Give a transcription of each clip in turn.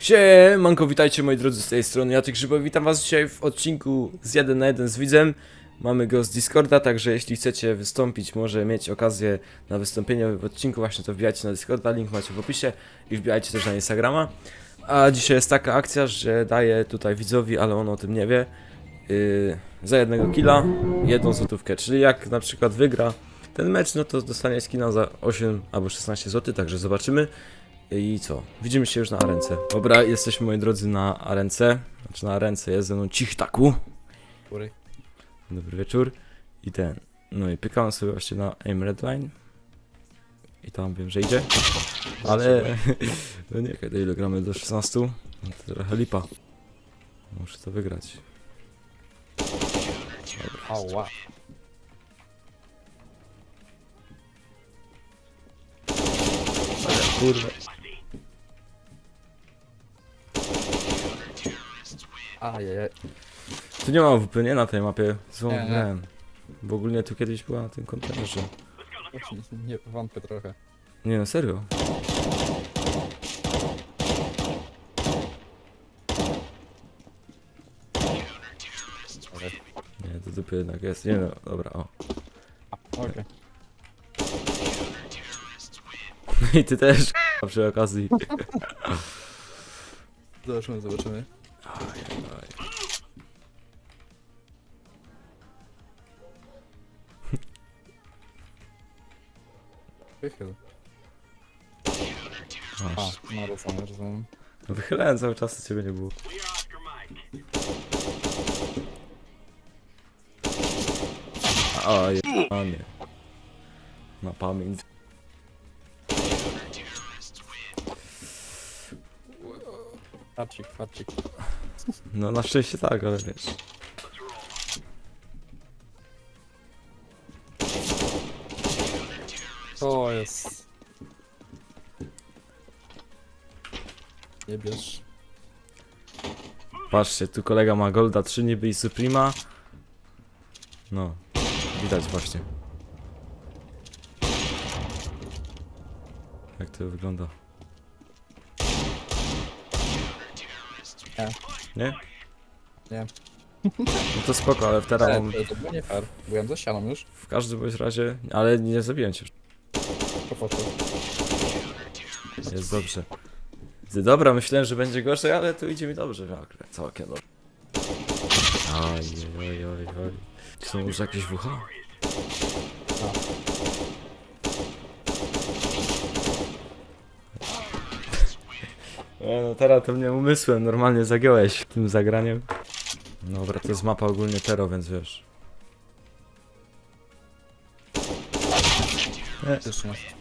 Siemanko, witajcie moi drodzy z tej strony, ja Grzybo, witam was dzisiaj w odcinku z 1 na 1 z widzem. Mamy go z Discorda, także jeśli chcecie wystąpić, może mieć okazję na wystąpienie w odcinku, właśnie to wbijajcie na Discorda, link macie w opisie i wbijajcie też na Instagrama. A dzisiaj jest taka akcja, że daję tutaj widzowi, ale on o tym nie wie, yy, za jednego killa jedną złotówkę, czyli jak na przykład wygra ten mecz, no to dostanie skina za 8 albo 16 zł, także zobaczymy. I co? Widzimy się już na arence. Dobra, jesteśmy moi drodzy na arence. Znaczy na arence jest ze mną Cichtaku. Góry. Dobry wieczór. I ten. No i pykałem sobie właśnie na aim redline. I tam wiem, że idzie. Ale. No nie, kiedy ile gramy do 16? No to trochę lipa. Muszę to wygrać. Ała. Kurwa. Ajajaj. Tu nie ma WP, nie na tej mapie. Złą Nie, nie. grałem. Bo ogólnie tu kiedyś była na tym kontenerze. Nie wątpię trochę. Nie no, serio. Nie, to dopiero jednak jest. Nie no, dobra, o. Okej. I ty też przy okazji. Zobaczymy, zobaczymy. Wychyl. A, Masz. no rozumiem, rozumiem. No wychylałem cały czas, ciebie nie było. O, je... o nie. Na pamięć. Farcik, farcik. No na szczęście tak, ale wiesz. To jest... Nie bierz. Patrzcie, tu kolega ma Golda 3 niby i Suprema. No, widać właśnie. Jak to wygląda? Nie. Nie? Nie. No to spoko, ale teraz Ale to, to było nie fair. Byłem za ścianą już. w każdym bądź razie, ale nie zabiłem cię. Poszło. Jest dobrze. Dobra, myślałem, że będzie gorzej, ale tu idzie mi dobrze w ogóle. Całkiem dobrze. Oj, oj, oj, oj. Czy są już jakieś WH? E, no teraz to mnie umysłem normalnie zagiąłeś tym zagraniem. Dobra, to jest mapa ogólnie Tero, więc wiesz. Też nie.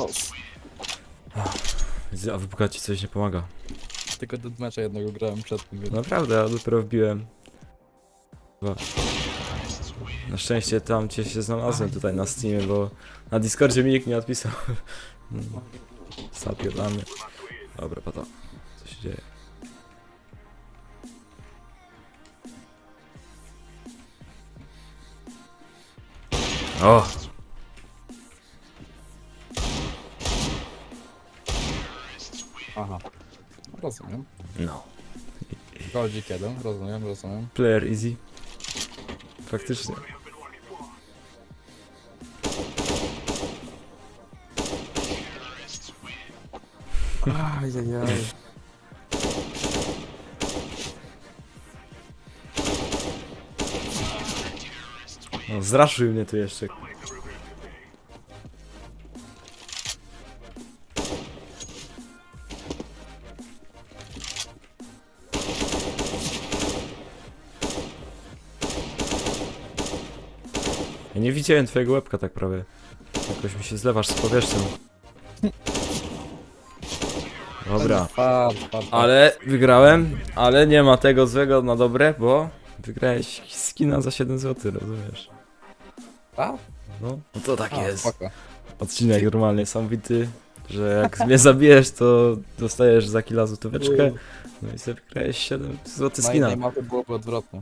Boss. A wypuka ci coś nie pomaga. Tylko do mecza jednego grałem przed tym, więc... Naprawdę, ja dopiero wbiłem. Chyba. Na szczęście tam cię się znalazłem tutaj na Steamie, bo na Discordzie mi nikt nie odpisał. Sapio dla mnie. Dobra, pata. Co się dzieje? O! Aha. Rozumiem. No. Goldzik jeden, rozumiem, rozumiem. Player easy. Faktycznie. Ajajaj. No, zraszył mnie tu jeszcze. Ja nie widziałem twojego łebka tak prawie. Jakoś mi się zlewasz z powierzchnią. Dobra. Ale wygrałem, ale nie ma tego złego na dobre, bo wygrałeś skina za 7 zł, rozumiesz? A? No, no to tak A, jest. spoko. Odcinek normalnie sam bity. że jak mnie zabijesz, to dostajesz za killa złotóweczkę. No i sobie wygrałeś 7 zł Na skina. innej mapie byłoby odwrotnie.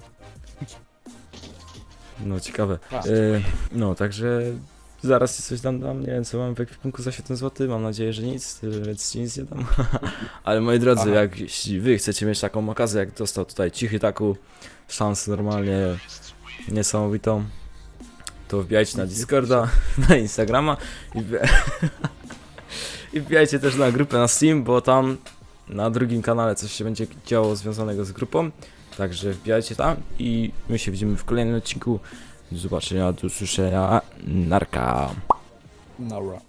No ciekawe. A. E, no, także zaraz ci coś dam, dam, nie wiem co mam w ekwipunku za 7 zł, mam nadzieję, że nic, więc ci nic nie dam. Ale moi drodzy, Aha. jak jeśli wy chcecie mieć taką okazję, jak dostał tutaj Cichy Taku, szansę normalnie niesamowitą, to wbijajcie na Discorda, na Instagrama i, wbi- i wbijajcie też na grupę na Steam, bo tam na drugim kanale coś się będzie działo związanego z grupą. Także wbijajcie tam i my się widzimy w kolejnym odcinku. Do zobaczenia, do usłyszenia. Narka. Nara.